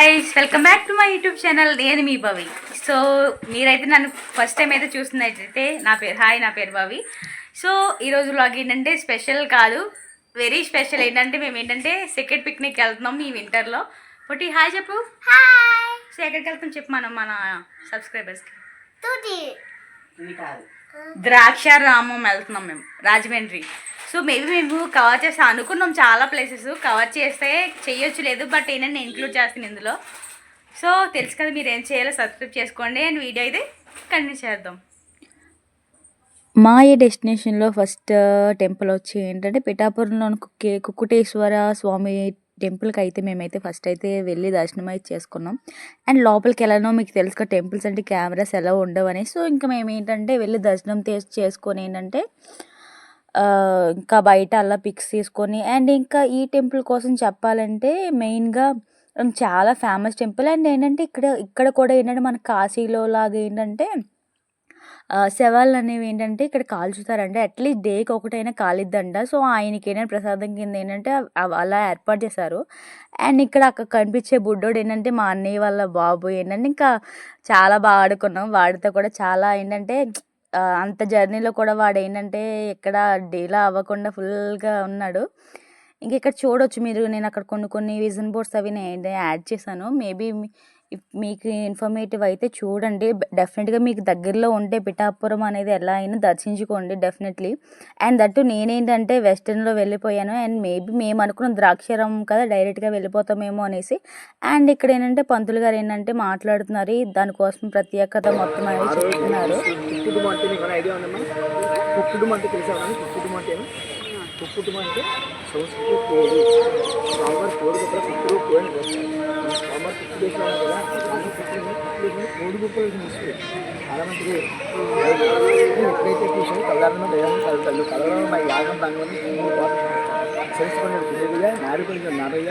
Guys welcome back to my YouTube channel నేను మీ భవి. So మీరైతే నన్ను ఫస్ట్ టైం అయితే చూస్తున్నట్టయితే నా పేరు హాయ్ నా పేరు భవి. సో ఈరోజు వ్లాగ్ ఏంటంటే స్పెషల్ కాదు. వెరీ స్పెషల్ ఏంటంటే మేము ఏంటంటే సెకండ్ పిక్నిక్ వెళ్తున్నాం ఈ వింటర్లో ఒకటి హాయ్ చెప్పు. సో ఎక్కడికి వెళ్తాం చెప్పు మనం మన సబ్స్క్రైబర్స్కి తుది ద్రాక్ష రామం వెళ్తున్నాం మేము రాజమండ్రి. సో మేబీ మేము కవర్ చేస్తాం అనుకున్నాం చాలా ప్లేసెస్ కవర్ చేస్తే చేయొచ్చు లేదు బట్ ఏంటంటే నేను ఇంక్లూడ్ చేస్తాను ఇందులో. సో తెలుసు కదా మీరు ఏం చేయాలో సబ్స్క్రైబ్ చేసుకోండి అండ్ వీడియో అయితే కంటిన్యూ చేద్దాం. మా ఈ డెస్టినేషన్లో ఫస్ట్ టెంపుల్ వచ్చి ఏంటంటే పిఠాపురంలోని కుక్కే కుక్కుటేశ్వర స్వామి టెంపుల్కి అయితే మేమైతే ఫస్ట్ అయితే వెళ్ళి దర్శనం అయితే చేసుకున్నాం. అండ్ లోపలికి వెళ్ళనో మీకు తెలుసు కదా టెంపుల్స్ అంటే కెమెరాస్ ఎలా ఉండవని సో ఇంకా మేము ఏంటంటే వెళ్ళి దర్శనం చేసుకొని ఏంటంటే ఇంకా బయట అలా పిక్స్ తీసుకొని అండ్ ఇంకా ఈ టెంపుల్ కోసం చెప్పాలంటే మెయిన్గా చాలా ఫేమస్ టెంపుల్. అండ్ ఏంటంటే ఇక్కడ ఇక్కడ కూడా ఏంటంటే మన కాశీలో లాగా ఏంటంటే శవాళ్ళు అనేవి ఏంటంటే ఇక్కడ కాల్చుతారంట అట్లీస్ట్ డేకి ఒకటైనా కాలిద్దంట. సో ఆయనకి ఏంటంటే ప్రసాదం కింద ఏంటంటే అలా ఏర్పాటు చేశారు. అండ్ ఇక్కడ అక్కడ కనిపించే బుడ్డోడు ఏంటంటే మా అన్నయ్య వాళ్ళ బాబు ఏంటంటే ఇంకా చాలా బాగా ఆడుకున్నాం. వాడితో కూడా చాలా ఏంటంటే అంత జర్నీలో కూడా వాడు ఏంటంటే ఎక్కడ డీలా అవ్వకుండా ఫుల్గా ఉన్నాడు. ఇంక ఇక్కడ చూడొచ్చు మీరు. నేను అక్కడ కొన్ని కొన్ని విజన్ బోర్డ్స్ అవి నేను యాడ్ చేశాను. మేబీ మీకు ఇన్ఫర్మేటివ్ అయితే చూడండి. డెఫినెట్గా మీకు దగ్గరలో ఉంటే పిఠాపురం అనేది ఎలా అయినా దర్శించుకోండి డెఫినెట్లీ. అండ్ దట్టు నేనేంటంటే వెస్టర్న్లో వెళ్ళిపోయాను. అండ్ మేబీ మేము అనుకున్న ద్రాక్షారం కదా డైరెక్ట్గా వెళ్ళిపోతామేమో అనేసి. అండ్ ఇక్కడ ఏంటంటే పంతులు గారు ఏంటంటే మాట్లాడుతున్నారు. దానికోసం ప్రత్యేకత మొత్తం అనేది చెప్తున్నారు. అంటే సంస్కృతి కోడి స్వామివారి కోడి గుప్పల కుక్కుడు కోడి స్వామివారి కుక్కుడు వేసినారు కదా స్వామి కుక్కుడు కుక్కుడు కోడి గుప్పలు తీసుకు చాలా మంచిది ఎప్పుడైతే చూసాను కలరణ దయాన్ని కలుగుతాడు కలవరం మా యాగం రంగం చేర్చుకున్నాడు తెలియదుగా నాడుకొని నారయ్య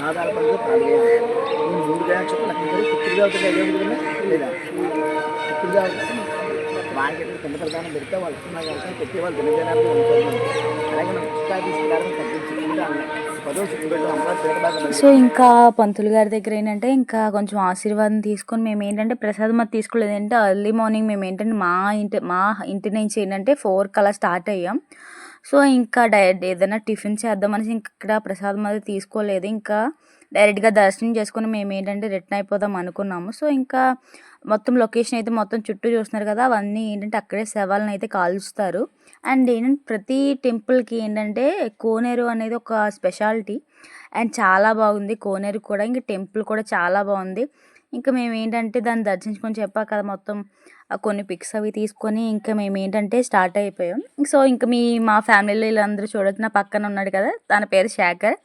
ఆధారపడిగా పాల్గొయ్యాను నేను మూడు గంటల చొప్పున అక్కడ అవుతుంది లేదా? కుక్కుడుగా అవుతుంది మార్కెట్లో కింద ప్రధానం పెడితే వాళ్ళు వస్తున్నారు కాబట్టి పెట్టే వాళ్ళు దినజనాలు అలాగే మనం పుస్తకాలు సో ఇంకా పంతులు గారి దగ్గర ఏంటంటే ఇంకా కొంచెం ఆశీర్వాదం తీసుకొని మేము ఏంటంటే ప్రసాదం అది తీసుకోలేదు. ఏంటంటే ఎర్లీ మార్నింగ్ మేము ఏంటంటే మా ఇంటి మా ఇంటి నుంచి ఏంటంటే ఫోర్ కలా స్టార్ట్ అయ్యాం. సో ఇంకా డై ఏదైనా టిఫిన్ చేద్దామనేసి ఇంకా ఇక్కడ ప్రసాదం అది తీసుకోలేదు. ఇంకా డైరెక్ట్గా దర్శనం చేసుకుని మేము ఏంటంటే రిటర్న్ అయిపోదాం అనుకున్నాము. సో ఇంకా మొత్తం లొకేషన్ అయితే మొత్తం చుట్టూ చూస్తున్నారు కదా అవన్నీ ఏంటంటే అక్కడే శవాలను అయితే కాల్చుతారు అండ్ ఏంటంటే ప్రతి టెంపుల్కి ఏంటంటే కోనేరు అనేది ఒక స్పెషాలిటీ. అండ్ చాలా బాగుంది కోనేరు కూడా ఇంకా టెంపుల్ కూడా చాలా బాగుంది. ఇంకా మేము ఏంటంటే దాన్ని దర్శించుకొని చెప్పా కదా మొత్తం కొన్ని పిక్స్ అవి తీసుకొని ఇంకా మేము ఏంటంటే స్టార్ట్ అయిపోయాం. సో ఇంకా మీ మా ఫ్యామిలీలో వీళ్ళందరూ చూడొచ్చు నా పక్కన ఉన్నాడు కదా తన పేరు శేఖర్.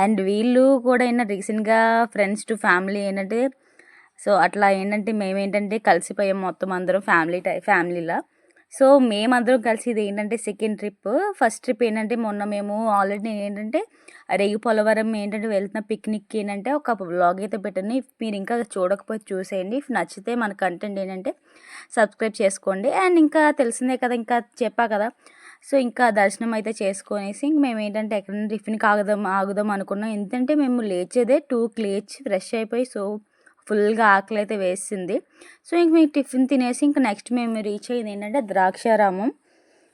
అండ్ వీళ్ళు కూడా అయినా రీసెంట్గా ఫ్రెండ్స్ టు ఫ్యామిలీ ఏంటంటే సో అట్లా ఏంటంటే మేము ఏంటంటే కలిసిపోయాం మొత్తం అందరం ఫ్యామిలీ టై ఫ్యామిలీలా. సో మేమందరం కలిసి ఇది ఏంటంటే సెకండ్ ట్రిప్. ఫస్ట్ ట్రిప్ ఏంటంటే మొన్న మేము ఆల్రెడీ ఏంటంటే రేగు పోలవరం ఏంటంటే వెళ్తున్న పిక్నిక్ ఏంటంటే ఒక బ్లాగ్ అయితే పెట్టండి మీరు ఇంకా చూడకపోతే చూసేయండి. ఇఫ్ నచ్చితే మన కంటెంట్ ఏంటంటే సబ్స్క్రైబ్ చేసుకోండి. అండ్ ఇంకా తెలిసిందే కదా ఇంకా చెప్పా కదా సో ఇంకా దర్శనం అయితే చేసుకొనేసి ఇంక మేము ఏంటంటే ఎక్కడైనా టిఫిన్కి ఆగుదాం ఆగుదాం అనుకున్నాం. ఎందుకంటే మేము లేచేదే టూకి లేచి ఫ్రెష్ అయిపోయి సో ఫుల్గా ఆకలి అయితే వేసింది. సో ఇంక మేము టిఫిన్ తినేసి ఇంకా నెక్స్ట్ మేము రీచ్ అయ్యింది ఏంటంటే ద్రాక్షారామం.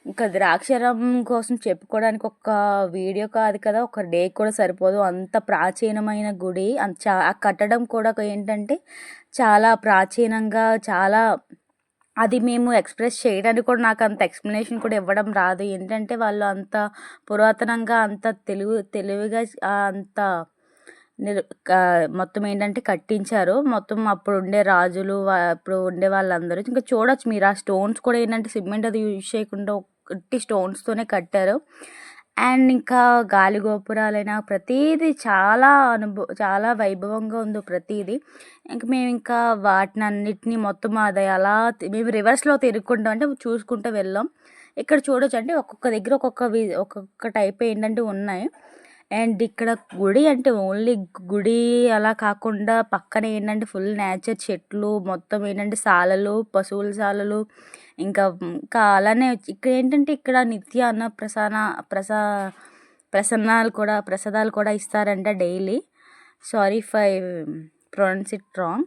ఇంకా ద్రాక్షారామం కోసం చెప్పుకోవడానికి ఒక వీడియో కాదు కదా ఒక డే కూడా సరిపోదు. అంత ప్రాచీనమైన గుడి. అంత చా ఆ కట్టడం కూడా ఏంటంటే చాలా ప్రాచీనంగా చాలా అది మేము ఎక్స్ప్రెస్ చేయడానికి కూడా నాకు అంత ఎక్స్ప్లెనేషన్ కూడా ఇవ్వడం రాదు. ఏంటంటే వాళ్ళు అంత పురాతనంగా అంత తెలుగు తెలివిగా అంత మొత్తం ఏంటంటే కట్టించారు. మొత్తం అప్పుడు ఉండే రాజులు అప్పుడు ఉండే వాళ్ళందరూ. ఇంకా చూడొచ్చు మీరు ఆ స్టోన్స్ కూడా ఏంటంటే సిమెంట్ అది యూజ్ చేయకుండా ఒట్టి స్టోన్స్తోనే కట్టారు. అండ్ ఇంకా గాలి గోపురాలైనా ప్రతిదీ చాలా అనుభవ చాలా వైభవంగా ఉంది ప్రతీది. ఇంకా మేము ఇంకా వాటిని అన్నిటినీ మొత్తం అది అలా మేము రివర్స్లో తిరుగుకుంటాం అంటే చూసుకుంటూ వెళ్ళాం. ఇక్కడ చూడొచ్చు అంటే ఒక్కొక్క దగ్గర ఒక్కొక్క వి ఒక్కొక్క టైప్ ఏంటంటే ఉన్నాయి. అండ్ ఇక్కడ గుడి అంటే ఓన్లీ గుడి అలా కాకుండా పక్కన ఏంటంటే ఫుల్ నేచర్ చెట్లు మొత్తం ఏంటంటే సాలలు పశువుల సాలలు ఇంకా ఇంకా అలానే ఇక్కడ ఏంటంటే ఇక్కడ నిత్య అన్న ప్రసాన ప్రసా ప్రసన్నాలు కూడా ప్రసాదాలు కూడా ఇస్తారంట daily. Sorry phi pronounce it wrong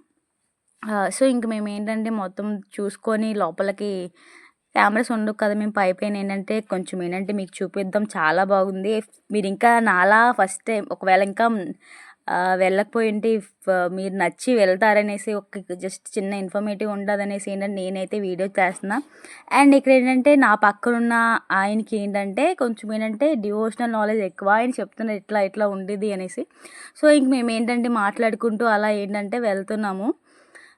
so ఇంక మేము ఏంటంటే మొత్తం చూసుకొని లోపలికి కెమెరాస్ ఉండవు కదా మేము పైపైన ఏంటంటే కొంచెం ఏంటంటే మీకు చూపిద్దాం చాలా బాగుంది. మీరు ఇంకా నాలా ఫస్ట్ టైం ఒకవేళ ఇంకా ఆ, వెళ్ళకపోయి మీరు నచ్చి వెళ్తారనేసి ఒక జస్ట్ చిన్న ఇన్ఫర్మేటివ్ ఉండదనేసి ఏంటంటే నేనైతే వీడియో చేస్తున్నా. అండ్ ఇక్కడ ఏంటంటే నా పక్కనున్న ఆయనకి ఏంటంటే కొంచెం ఏంటంటే డివోషనల్ నాలెడ్జ్ ఎక్కువ. ఆయన చెప్తున్నారు ఇట్లా ఇట్లా ఉండేది అనేసి. సో ఇంక మేము ఏంటంటే మాట్లాడుకుంటూ అలా ఏంటంటే వెళ్తున్నాము.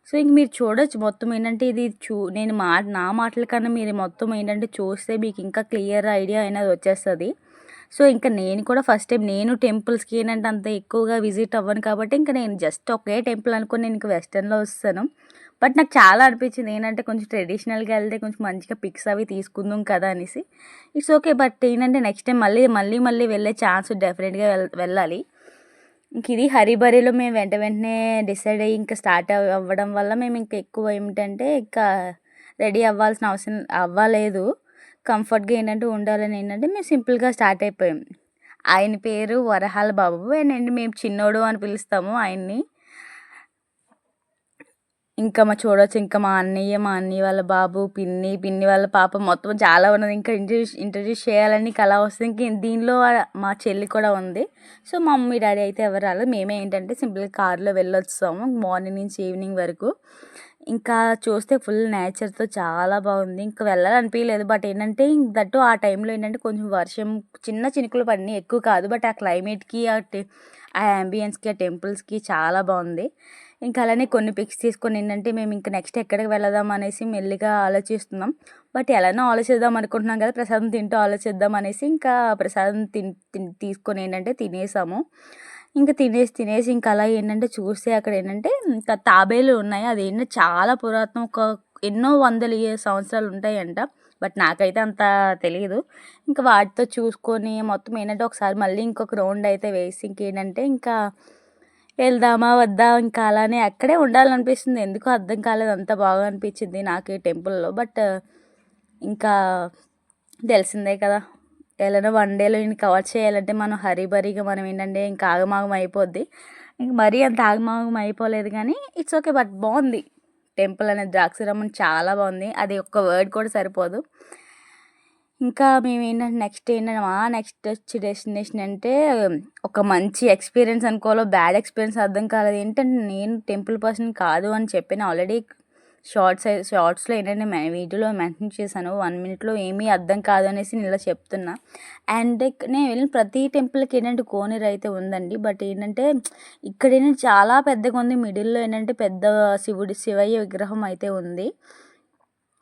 సో ఇంక మీరు చూడొచ్చు. మొత్తం ఏంటంటే ఇది చూ నేను మా నా మాటల కన్నా మీరు మొత్తం ఏంటంటే చూస్తే మీకు ఇంకా క్లియర్ ఐడియా అనేది వచ్చేస్తుంది. సో ఇంకా నేను కూడా ఫస్ట్ టైం నేను టెంపుల్స్కి ఏంటంటే అంత ఎక్కువగా విజిట్ అవ్వను కాబట్టి ఇంకా నేను జస్ట్ ఒకే టెంపుల్ అనుకుని నేను ఇంకా వెస్టర్న్లో వస్తాను. బట్ నాకు చాలా అనిపించింది ఏంటంటే కొంచెం ట్రెడిషనల్గా వెళ్తే కొంచెం మంచిగా పిక్స్ అవి తీసుకుందాం కదా అనేసి. ఇట్స్ ఓకే బట్ ఏంటంటే నెక్స్ట్ టైం మళ్ళీ మళ్ళీ మళ్ళీ వెళ్ళే ఛాన్స్ డెఫినెట్గా వెళ్ళాలి. ఇంక ఇది హరిబరిలో మేము వెంట వెంటనే డిసైడ్ అయ్యి ఇంకా స్టార్ట్ అవ్వడం వల్ల మేము ఇంకా ఎక్కువ ఏమిటంటే ఇంకా రెడీ అవ్వాల్సిన అవసరం అవ్వలేదు. కంఫర్ట్గా ఏంటంటే ఉండాలని ఏంటంటే మేము సింపుల్గా స్టార్ట్ అయిపోయాం. ఆయన పేరు వరహాల బాబు అండ్ మేము చిన్నోడు అని పిలుస్తాము ఆయన్ని. ఇంకా మా చూడవచ్చు ఇంకా మా అన్నయ్య మా అన్నయ్య వాళ్ళ బాబు పిన్ని పిన్ని వాళ్ళ పాప మొత్తం చాలా ఉన్నది. ఇంకా ఇంట్రడ్యూస్ ఇంట్రడ్యూస్ చేయాలని కళ వస్తుంది. ఇంకా దీనిలో మా చెల్లి కూడా ఉంది. సో మా మమ్మీ డాడీ అయితే ఎవరు రాలేదు. మేమే ఏంటంటే సింపుల్గా కార్లో వెళ్ళొస్తాము మార్నింగ్ నుంచి ఈవినింగ్ వరకు. ఇంకా చూస్తే ఫుల్ నేచర్తో చాలా బాగుంది. ఇంకా వెళ్ళాలనిపించలేదు బట్ ఏంటంటే దట్టు ఆ టైంలో ఏంటంటే కొంచెం వర్షం చిన్న చినుకులు పడినాయి. ఎక్కువ కాదు. బట్ ఆ క్లైమేట్కి ఆ టె ఆ అంబియన్స్కి ఆ టెంపుల్స్కి చాలా బాగుంది. ఇంకా అలానే కొన్ని పిక్స్ తీసుకొని ఏంటంటే మేము ఇంకా నెక్స్ట్ ఎక్కడికి వెళదాం అనేసి మెల్లిగా ఆలోచిస్తున్నాం. బట్ ఎలానో ఆలోచిద్దాం అనుకుంటున్నాం కదా. ప్రసాదం తింటూ ఆలోచిద్దాం అనేసి ఇంకా ప్రసాదం తిన్ తిన్ తీసుకొని ఏంటంటే తినేసాము. ఇంకా తినేసి తినేసి ఇంకా అలా ఏంటంటే చూస్తే అక్కడ ఏంటంటే ఇంకా తాబేలు ఉన్నాయి. అది ఏంటంటే చాలా పురాతనం. ఒక ఎన్నో వందల సంవత్సరాలు ఉంటాయంట. బట్ నాకైతే అంత తెలియదు ఇంకా వాటితో చూసుకొని మొత్తం ఏంటంటే ఒకసారి మళ్ళీ ఇంకొక రౌండ్ అయితే వేసి ఇంకేంటంటే ఇంకా వెళ్దామా వద్దా ఇంకా అలానే అక్కడే ఉండాలనిపిస్తుంది. ఎందుకో అర్థం కాలేదు. అంత బాగా అనిపించింది నాకు ఈ టెంపుల్లో. బట్ ఇంకా తెలిసిందే కదా. ఎలానో వన్ డేలో ఈయన కవర్ చేయాలంటే మనం హరీబరీగా మనం ఏంటంటే ఇంకా ఆగమాగం అయిపోద్ది. ఇంక మరీ అంత ఆగమాగం అయిపోలేదు కానీ ఇట్స్ ఓకే బట్ బాగుంది. టెంపుల్ అనేది ద్రాక్షరమణ చాలా బాగుంది. అది ఒక్క వర్డ్ కూడా సరిపోదు. ఇంకా మేము ఏంటంటే నెక్స్ట్ ఏంటంటే మా నెక్స్ట్ వచ్చి డెస్టినేషన్ అంటే ఒక మంచి ఎక్స్పీరియన్స్ అనుకోవాలో బ్యాడ్ ఎక్స్పీరియన్స్ అర్థం కాలేదు. ఏంటంటే నేను టెంపుల్ పర్సన్ కాదు అని చెప్పిన ఆల్రెడీ షార్ట్స్ షార్ట్స్లో ఏంటంటే మే వీడియోలో మెన్షన్ చేశాను. వన్ మినిట్లో ఏమీ అర్థం కాదు అనేసి నేను ఇలా చెప్తున్నా. అండ్ నేను వెళ్ళిన ప్రతి టెంపుల్కి ఏంటంటే కోనేరు అయితే ఉందండి. బట్ ఏంటంటే ఇక్కడ ఏంటంటే చాలా పెద్దగా ఉంది. మిడిల్లో ఏంటంటే పెద్ద శివుడి శివయ్య విగ్రహం అయితే ఉంది.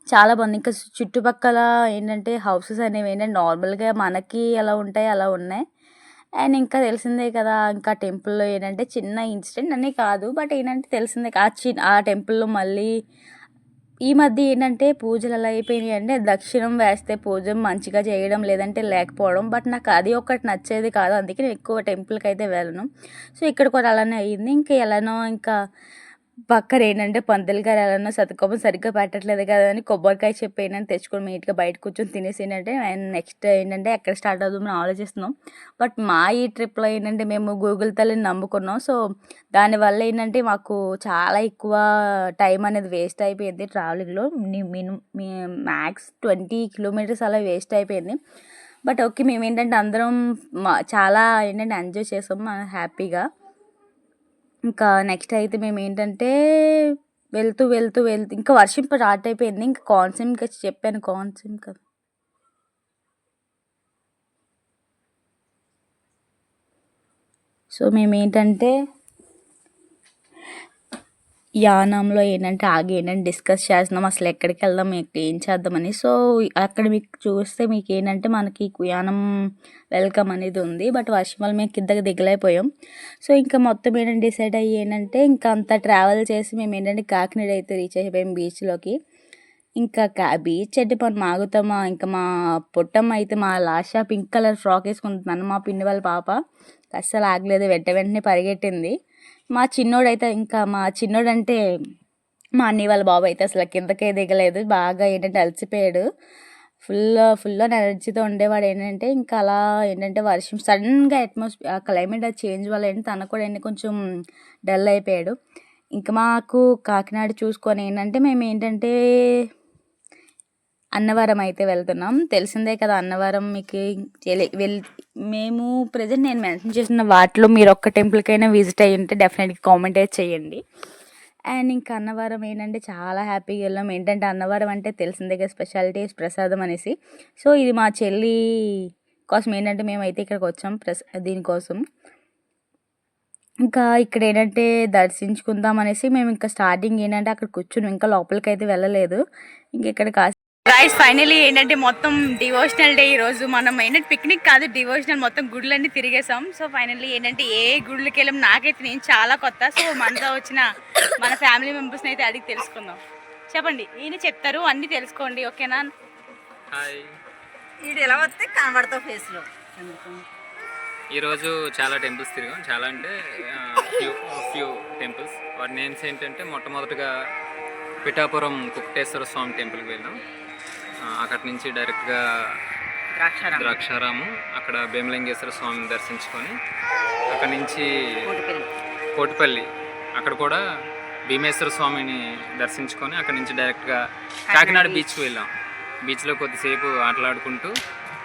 చాలా బాగుంది. ఇంకా చుట్టుపక్కల ఏంటంటే హౌసెస్ అనేవి ఏంటంటే నార్మల్గా మనకి ఎలా ఉంటాయి అలా ఉన్నాయి. అండ్ ఇంకా తెలిసిందే కదా ఇంకా టెంపుల్లో ఏంటంటే చిన్న ఇన్సిడెంట్ అనే కాదు బట్ ఏంటంటే తెలిసిందే ఆ చి ఆ టెంపుల్లో మళ్ళీ ఈ మధ్య ఏంటంటే పూజలు ఎలా అయిపోయినాయి అంటే దక్షిణం వేస్తే పూజ మంచిగా చేయడం లేదంటే లేకపోవడం బట్ నాకు అది ఒకటి నచ్చేది కాదు అందుకే నేను ఎక్కువ టెంపుల్కి అయితే వెళ్ళను. సో ఇక్కడ కూడా అలానే అయ్యింది ఇంకా ఎలానో ఇంకా పక్కన ఏంటంటే పంతులు గారు ఎలానో సతకోపం సరిగ్గా పెట్టట్లేదు కదా అని కొబ్బరికాయ చెప్పి ఏంటంటే తెచ్చుకొని నీట్గా బయట కూర్చొని తినేసి ఏంటంటే నెక్స్ట్ ఏంటంటే ఎక్కడ స్టార్ట్ అవుతుందని ఆలోచిస్తున్నాం. బట్ మా ఈ ట్రిప్లో ఏంటంటే మేము గూగుల్ తల్లిని నమ్ముకున్నాం. సో దానివల్ల ఏంటంటే మాకు చాలా ఎక్కువ టైం అనేది వేస్ట్ అయిపోయింది ట్రావెలింగ్లో. మినిమం మ్యాక్స్ ట్వంటీ కిలోమీటర్స్ అలా వేస్ట్ అయిపోయింది. బట్ ఓకే మేము ఏంటంటే అందరం మా- చాలా ఏంటంటే ఎంజాయ్ చేసాం హ్యాపీగా. ఇంకా నెక్స్ట్ అయితే మేము ఏంటంటే వెళ్తూ వెళ్తూ వెళ్తూ ఇంకా వర్షం స్టార్ట్ అయిపోయింది. ఇంకా కాన్సెమ్ చెప్పాను కాన్సెమ్ కదా సో మేము ఏంటంటే యానంలో ఏంటంటే ఆగి ఏంటంటే డిస్కస్ చేస్తున్నాం. అసలు ఎక్కడికి వెళ్దాం మీకు ఏం చేద్దామని. సో అక్కడ మీకు చూస్తే మీకు ఏంటంటే మనకి కుయానం వెల్కమ్ అనేది ఉంది. బట్ వర్షం వల్ల మేము కిందకి దిగలైపోయాం సో ఇంకా మొత్తం ఏంటంటే డిసైడ్ అయ్యి ఏంటంటే ఇంకా అంత ట్రావెల్ చేసి మేము ఏంటంటే కాకినాడ అయితే రీచ్ అయిపోయాం బీచ్లోకి ఇంకా కా బీచ్ అంటే మనం ఆగుతామా ఇంకా మా పొట్టమ్మ అయితే మా లాషా పింక్ కలర్ ఫ్రాక్ వేసుకుంటున్నాను మా పిండి వాళ్ళ పాప. అస్సలు ఆగలేదు. వెంట వెంటనే పరిగెట్టింది. మా చిన్నోడైతే ఇంకా మా చిన్నోడంటే మా అన్నయ్య వాళ్ళ బాబు అయితే అసలు కిందకే దిగలేదు. బాగా ఏంటంటే అలసిపోయాడు. ఫుల్ ఫుల్ ఎనర్జీతో ఉండేవాడు. ఏంటంటే ఇంకా అలా ఏంటంటే వర్షం సడన్గా అట్మాస్ఫియర్ ఆ క్లైమేట్ చేంజ్ వల్ల ఏంటి తన కూడా ఏంటి కొంచెం డల్ అయిపోయాడు. ఇంకా మాకు కాకినాడ చూసుకొని ఏంటంటే మేము ఏంటంటే అన్నవరం అయితే వెళ్తున్నాం. తెలిసిందే కదా అన్నవరం మీకు తెలి- మేము ప్రజెంట్ నేను మెన్షన్ చేసిన వాటిలో మీరు ఒక్క టెంపుల్కైనా విజిట్ అయ్యి ఉంటే డెఫినెట్గా కామెంట్ అయితే చేయండి. అండ్ ఇంకా అన్నవరం ఏంటంటే చాలా హ్యాపీగా వెళ్ళాం. ఏంటంటే అన్నవరం అంటే తెలిసిందే కదా స్పెషాలిటీ ప్రసాదం అనేసి. సో ఇది మా చెల్లి కోసం ఏంటంటే మేమైతే ఇక్కడికి వచ్చాం ప్రస దీనికోసం. ఇంకా ఇక్కడ ఏంటంటే దర్శించుకుందాం అనేసి మేము ఇంకా స్టార్టింగ్ ఏంటంటే అక్కడ కూర్చుని ఇంకా లోపలికి అయితే వెళ్ళలేదు. ఇంక ఇక్కడ కాస్త గైస్ ఫైనలీ ఏంటంటే మొత్తం డివోషనల్ డే ఈ రోజు మనం ఏంటంటే పిక్నిక్ కాదు డివోషనల్ మొత్తం గుడులన్నీ తిరిగేసాం సో ఫైనల్లీ ఏంటంటే ఏ గుళ్ళకి వెళ్ళాం నాకైతే నేను చాలా కొత్త. సో మనతో వచ్చిన మన ఫ్యామిలీ మెంబర్స్ని అయితే అడిగి తెలుసుకుందాం. చెప్పండి ఈయన చెప్తారు అన్నీ తెలుసుకోండి ఓకేనా? హాయ్. వీడు ఎలా వస్తే కనబడతావు ఫేస్లో ఈరోజు చాలా టెంపుల్స్ తిరిగాం. చాలా అంటే ఫ్యూ ఫ్యూ టెంపుల్స్ వాటి నేమ్స్ ఏంటంటే మొట్టమొదటిగా పిఠాపురం కుక్టేశ్వర స్వామి టెంపుల్కి వెళ్ళాం అక్కడి నుంచి డైరెక్ట్గా ద్రాక్షారామం. అక్కడ భీమలింగేశ్వర స్వామిని దర్శించుకొని అక్కడి నుంచి కోటిపల్లి. అక్కడ కూడా భీమేశ్వర స్వామిని దర్శించుకొని అక్కడి నుంచి డైరెక్ట్గా కాకినాడ బీచ్కి వెళ్ళాం. బీచ్లో కొద్దిసేపు ఆటలాడుకుంటూ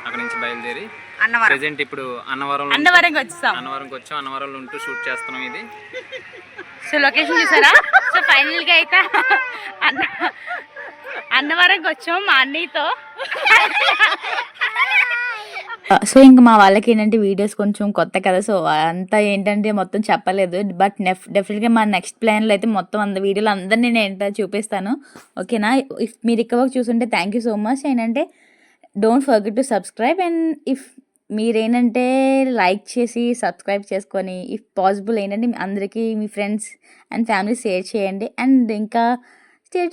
అక్కడి నుంచి బయలుదేరి అన్నవరం. ప్రెసెంట్ ఇప్పుడు అన్నవరంలో అన్నవరంకి వచ్చేసాం. అన్నవరంకి వచ్చాం. అన్నవరంలో ఉంటూ షూట్ చేస్తున్నాం ఇది. సో లొకేషన్ చూసారా? సో ఫైనల్గా అయితే అన్న అన్నవరంకి వచ్చాం మా అన్నయ్యతో. సో ఇంక మా వాళ్ళకి ఏంటంటే వీడియోస్ కొంచెం కొత్త కదా సో అంతా ఏంటంటే మొత్తం చెప్పలేదు. బట్ నెఫ్ డెఫినెట్గా మా నెక్స్ట్ ప్లాన్లో అయితే మొత్తం అంత వీడియోలు అందరినీ నేను ఏంటో చూపిస్తాను. ఓకేనా? ఇఫ్ మీరు ఇక్కడ వరకు చూసుంటే థ్యాంక్ యూ సో మచ్ ఏంటంటే don't forget to subscribe and if మీరేంటంటే లైక్ చేసి సబ్స్క్రైబ్ చేసుకొని ఇఫ్ పాసిబుల్ ఏంటంటే అందరికీ మీ ఫ్రెండ్స్ అండ్ ఫ్యామిలీ షేర్ చేయండి. అండ్ ఇంకా స్టేట్